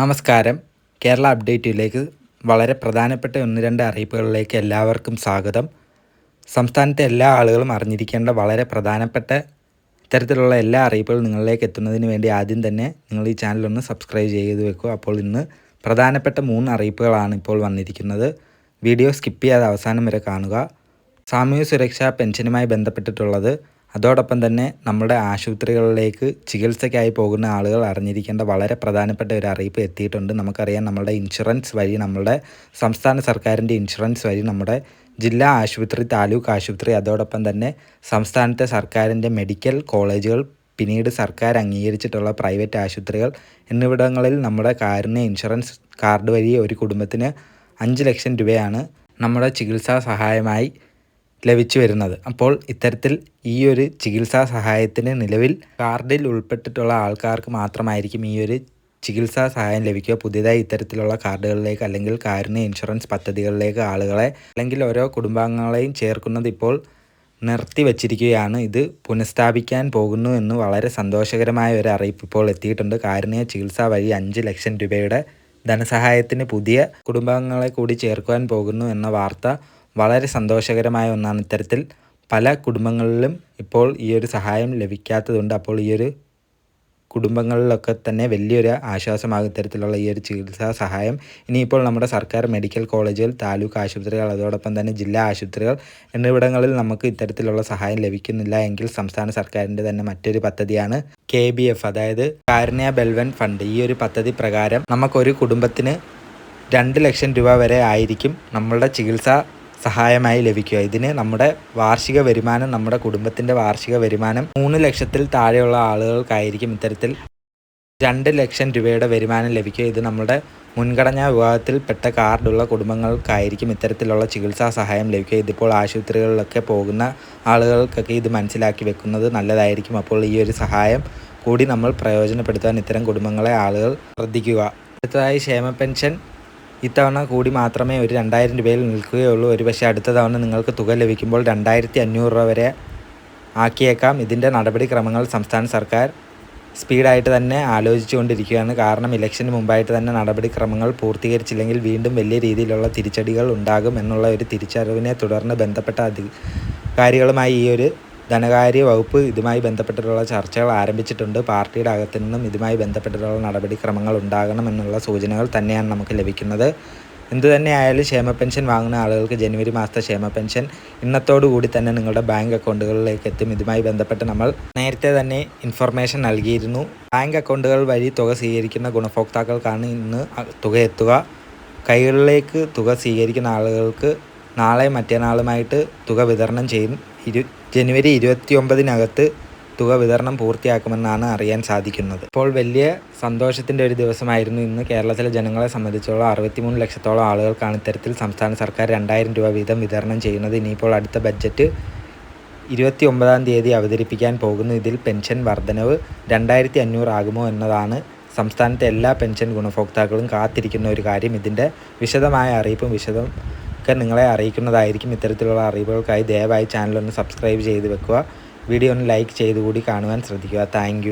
നമസ്കാരം. കേരള അപ്ഡേറ്റിലേക്ക് വളരെ പ്രധാനപ്പെട്ട ഒന്ന് രണ്ട് അറിയിപ്പുകളിലേക്ക് എല്ലാവർക്കും സ്വാഗതം. സംസ്ഥാനത്തെ എല്ലാ ആളുകളും അറിഞ്ഞിരിക്കേണ്ട വളരെ പ്രധാനപ്പെട്ട ഇത്തരത്തിലുള്ള എല്ലാ അറിയിപ്പുകളും നിങ്ങളിലേക്ക് എത്തുന്നതിന് വേണ്ടി ആദ്യം തന്നെ നിങ്ങൾ ഈ ചാനൽ ഒന്ന് സബ്സ്ക്രൈബ് ചെയ്ത് വെക്കുക. അപ്പോൾ ഇന്ന് പ്രധാനപ്പെട്ട മൂന്ന് അറിയിപ്പുകളാണ് ഇപ്പോൾ വന്നിരിക്കുന്നത്. വീഡിയോ സ്കിപ്പ് ചെയ്യാതെ അവസാനം വരെ കാണുക. സാമൂഹ്യ സുരക്ഷാ പെൻഷനുമായി ബന്ധപ്പെട്ടിട്ടുള്ളത് അതോടൊപ്പം തന്നെ നമ്മുടെ ആശുപത്രികളിലേക്ക് ചികിത്സയ്ക്കായി പോകുന്ന ആളുകൾ അറിഞ്ഞിരിക്കേണ്ട വളരെ പ്രധാനപ്പെട്ട ഒരു അറിയിപ്പ് എത്തിയിട്ടുണ്ട്. നമുക്കറിയാം നമ്മുടെ ഇൻഷുറൻസ് വഴി നമ്മുടെ സംസ്ഥാന സർക്കാരിന്റെ ഇൻഷുറൻസ് വഴി നമ്മുടെ ജില്ലാ ആശുപത്രി താലൂക്ക് ആശുപത്രി അതോടൊപ്പം തന്നെ സംസ്ഥാനത്തെ സർക്കാരിന്റെ മെഡിക്കൽ കോളേജുകൾ പിന്നീട് സർക്കാർ അംഗീകരിച്ചിട്ടുള്ള പ്രൈവറ്റ് ആശുപത്രികൾ എന്നിവിടങ്ങളിൽ നമ്മുടെ കാരുണ്യ ഇൻഷുറൻസ് കാർഡ് വഴി ഒരു കുടുംബത്തിന് അഞ്ച് ലക്ഷം രൂപയാണ് നമ്മുടെ ചികിത്സാ സഹായമായി ലഭിച്ചു വരുന്നത്. അപ്പോൾ ഇത്തരത്തിൽ ഈ ഒരു ചികിത്സാ സഹായത്തിന് നിലവിൽ കാർഡിൽ ഉൾപ്പെട്ടിട്ടുള്ള ആൾക്കാർക്ക് മാത്രമായിരിക്കും ഈ ഒരു ചികിത്സാ സഹായം ലഭിക്കുക. പുതിയതായി ഇത്തരത്തിലുള്ള കാർഡുകളിലേക്ക് അല്ലെങ്കിൽ കാരുണ്യ ഇൻഷുറൻസ് പദ്ധതികളിലേക്ക് ആളുകളെ അല്ലെങ്കിൽ ഓരോ കുടുംബാംഗങ്ങളെയും ചേർക്കുന്നത് ഇപ്പോൾ നിർത്തി വച്ചിരിക്കുകയാണ്. ഇത് പുനഃസ്ഥാപിക്കാൻ പോകുന്നു എന്ന് വളരെ സന്തോഷകരമായ ഒരു അറിയിപ്പ് ഇപ്പോൾ എത്തിയിട്ടുണ്ട്. കാരുണ്യ ചികിത്സ വഴി അഞ്ച് ലക്ഷം രൂപയുടെ ധനസഹായത്തിന് പുതിയ കുടുംബാംഗങ്ങളെ കൂടി ചേർക്കുവാൻ പോകുന്നു എന്ന വാർത്ത വളരെ സന്തോഷകരമായ ഒന്നാണ്. ഇത്തരത്തിൽ പല കുടുംബങ്ങളിലും ഇപ്പോൾ ഈ ഒരു സഹായം ലഭിക്കാത്തതുണ്ട് അപ്പോൾ ഈ ഒരു കുടുംബങ്ങളിലൊക്കെ തന്നെ വലിയൊരു ആശ്വാസമാകും തരത്തിലുള്ള ഈ ഒരു ചികിത്സാ സഹായം. ഇനിയിപ്പോൾ നമ്മുടെ സർക്കാർ മെഡിക്കൽ കോളേജുകൾ താലൂക്ക് ആശുപത്രികൾ അതോടൊപ്പം തന്നെ ജില്ലാ ആശുപത്രികൾ എന്നിവിടങ്ങളിൽ നമുക്ക് ഇത്തരത്തിലുള്ള സഹായം ലഭിക്കുന്നില്ല എങ്കിൽ സംസ്ഥാന സർക്കാരിന്റെ തന്നെ മറ്റൊരു പദ്ധതിയാണ് കെ ബി എഫ്. അതായത് കാരുണ്യ ബെൽവൻ ഫണ്ട്. ഈ ഒരു പദ്ധതി പ്രകാരം നമുക്കൊരു കുടുംബത്തിന് രണ്ട് ലക്ഷം രൂപ വരെ ആയിരിക്കും നമ്മളുടെ ചികിത്സ സഹായമായി ലഭിക്കുക. ഇതിന് നമ്മുടെ വാർഷിക വരുമാനം നമ്മുടെ കുടുംബത്തിന്റെ വാർഷിക വരുമാനം മൂന്ന് ലക്ഷത്തിൽ താഴെയുള്ള ആളുകൾക്കായിരിക്കും ഇത്തരത്തിൽ രണ്ട് ലക്ഷം രൂപയുടെ വരുമാനം ലഭിക്കുക. ഇത് നമ്മുടെ മുൻഗണനാ വിഭാഗത്തിൽപ്പെട്ട കാർഡുള്ള കുടുംബങ്ങൾക്കായിരിക്കും ഇത്തരത്തിലുള്ള ചികിത്സാ സഹായം ലഭിക്കുക. ഇതിപ്പോൾ ആശുപത്രികളിലൊക്കെ പോകുന്ന ആളുകൾക്കൊക്കെ ഇത് മനസ്സിലാക്കി വെക്കുന്നത് നല്ലതായിരിക്കും. അപ്പോൾ ഈ ഒരു സഹായം കൂടി നമ്മൾ പ്രയോജനപ്പെടുത്താൻ ഇത്തരം കുടുംബങ്ങളെ ആളുകൾ ശ്രദ്ധിക്കുക. അടുത്തതായി ക്ഷേമ പെൻഷൻ ഇത്തവണ കൂടി മാത്രമേ ഒരു രണ്ടായിരം രൂപയിൽ നിൽക്കുകയുള്ളൂ. ഒരു പക്ഷേ അടുത്ത തവണ നിങ്ങൾക്ക് തുക ലഭിക്കുമ്പോൾ രണ്ടായിരത്തി അഞ്ഞൂറ് രൂപ വരെ ആക്കിയേക്കാം. ഇതിന്റെ നടപടിക്രമങ്ങൾ സംസ്ഥാന സർക്കാർ സ്പീഡായിട്ട് തന്നെ ആലോചിച്ചുകൊണ്ടിരിക്കുകയാണ്. കാരണം ഇലക്ഷന് മുമ്പായിട്ട് തന്നെ നടപടിക്രമങ്ങൾ പൂർത്തീകരിച്ചില്ലെങ്കിൽ വീണ്ടും വലിയ രീതിയിലുള്ള തിരിച്ചടികൾ ഉണ്ടാകും എന്നുള്ള ഒരു തിരിച്ചറിവിനെ തുടർന്ന് ബന്ധപ്പെട്ട അധികാരികളുമായി ഈ ഒരു ധനകാര്യ വകുപ്പ് ഇതുമായി ബന്ധപ്പെട്ടിട്ടുള്ള ചർച്ചകൾ ആരംഭിച്ചിട്ടുണ്ട്. പാർട്ടിയുടെ അകത്തു നിന്നും ഇതുമായി ബന്ധപ്പെട്ടിട്ടുള്ള നടപടിക്രമങ്ങൾ ഉണ്ടാകണമെന്നുള്ള സൂചനകൾ തന്നെയാണ് നമുക്ക് ലഭിക്കുന്നത്. എന്തു തന്നെയായാലും ക്ഷേമ പെൻഷൻ വാങ്ങുന്ന ആളുകൾക്ക് ജനുവരി മാസത്തെ ക്ഷേമ പെൻഷൻ ഇന്നത്തോടുകൂടി തന്നെ നിങ്ങളുടെ ബാങ്ക് അക്കൗണ്ടുകളിലേക്ക് എത്തും. ഇതുമായി ബന്ധപ്പെട്ട് നമ്മൾ നേരത്തെ തന്നെ ഇൻഫർമേഷൻ നൽകിയിരുന്നു. ബാങ്ക് അക്കൗണ്ടുകൾ വഴി തുക സ്വീകരിക്കുന്ന ഗുണഭോക്താക്കൾക്കാണ് ഇന്ന് തുക എത്തുക. കൈകളിലേക്ക് തുക സ്വീകരിക്കുന്ന ആളുകൾക്ക് നാളെ മറ്റന്നാളുമായിട്ട് തുക വിതരണം ചെയ്യും. ഇരു ജനുവരി ഇരുപത്തി ഒമ്പതിനകത്ത് തുക വിതരണം പൂർത്തിയാക്കുമെന്നാണ് അറിയാൻ സാധിക്കുന്നത്. ഇപ്പോൾ വലിയ സന്തോഷത്തിന്റെ ഒരു ദിവസമായിരുന്നു ഇന്ന്. കേരളത്തിലെ ജനങ്ങളെ സംബന്ധിച്ചോളം അറുപത്തിമൂന്ന് ലക്ഷത്തോളം ആളുകൾക്കാണ് ഇത്തരത്തിൽ സംസ്ഥാന സർക്കാർ രണ്ടായിരം രൂപ വീതം വിതരണം ചെയ്യുന്നത്. ഇനിയിപ്പോൾ അടുത്ത ബഡ്ജറ്റ് ഇരുപത്തി ഒമ്പതാം തീയതി അവതരിപ്പിക്കാൻ പോകുന്നു. ഇതിൽ പെൻഷൻ വർധനവ് രണ്ടായിരത്തി അഞ്ഞൂറ് ആകുമോ എന്നതാണ് സംസ്ഥാനത്തെ എല്ലാ പെൻഷൻ ഗുണഭോക്താക്കളും കാത്തിരിക്കുന്ന ഒരു കാര്യം. ഇതിന്റെ വിശദമായ അറിയിപ്പും വിശദം ഒക്കെ നിങ്ങളെ അറിയിക്കുന്നതായിരിക്കും ഇത്തരത്തിലുള്ള അറിവുകൾക്കായി ദയവായി ചാനലൊന്ന് സബ്സ്ക്രൈബ് ചെയ്ത് വെക്കുക. വീഡിയോ ഒന്ന് ലൈക്ക് ചെയ്തുകൂടി കാണുവാൻ ശ്രദ്ധിക്കുക. താങ്ക്